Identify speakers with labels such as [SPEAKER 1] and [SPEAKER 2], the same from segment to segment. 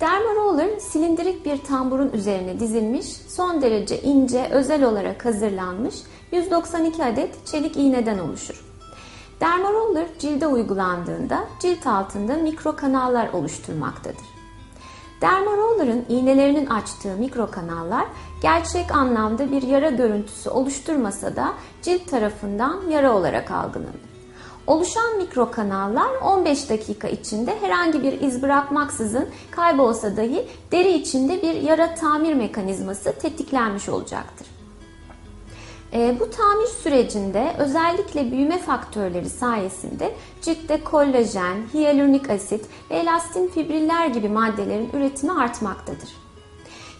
[SPEAKER 1] Dermaroller silindirik bir tamburun üzerine dizilmiş, son derece ince, özel olarak hazırlanmış 192 adet çelik iğneden oluşur. Dermaroller cilde uygulandığında cilt altında mikro kanallar oluşturmaktadır. Dermaroller'ın iğnelerinin açtığı mikro kanallar gerçek anlamda bir yara görüntüsü oluşturmasa da cilt tarafından yara olarak algılanır. Oluşan mikro kanallar 15 dakika içinde herhangi bir iz bırakmaksızın kaybolsa dahi deri içinde bir yara tamir mekanizması tetiklenmiş olacaktır. E, bu tamir sürecinde özellikle büyüme faktörleri sayesinde ciltte kollajen, hyaluronik asit ve elastin fibriller gibi maddelerin üretimi artmaktadır.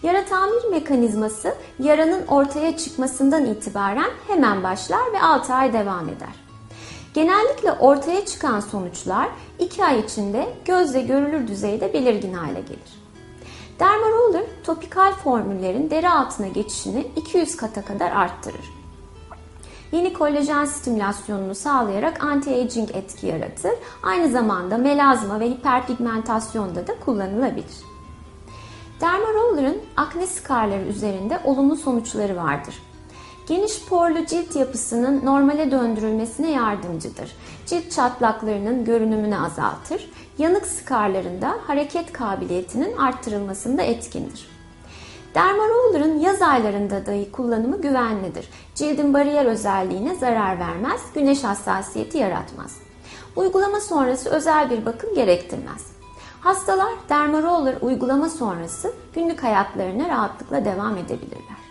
[SPEAKER 1] Yara tamir mekanizması yaranın ortaya çıkmasından itibaren hemen başlar ve 6 ay devam eder. Genellikle ortaya çıkan sonuçlar 2 ay içinde gözle görülür düzeyde belirgin hale gelir. Dermaroller topikal formüllerin deri altına geçişini 200 kata kadar arttırır. Yeni kolajen stimülasyonunu sağlayarak anti-aging etki yaratır. Aynı zamanda melazma ve hiperpigmentasyonda da kullanılabilir. Dermaroller'ın akne skarları üzerinde olumlu sonuçları vardır. Geniş porlu cilt yapısının normale döndürülmesine yardımcıdır. Cilt çatlaklarının görünümünü azaltır. Yanık skarlarında hareket kabiliyetinin arttırılmasında etkindir. Dermaroller'ın yaz aylarında dahi kullanımı güvenlidir. Cildin bariyer özelliğine zarar vermez, güneş hassasiyeti yaratmaz. Uygulama sonrası özel bir bakım gerektirmez. Hastalar dermaroller uygulama sonrası günlük hayatlarına rahatlıkla devam edebilirler.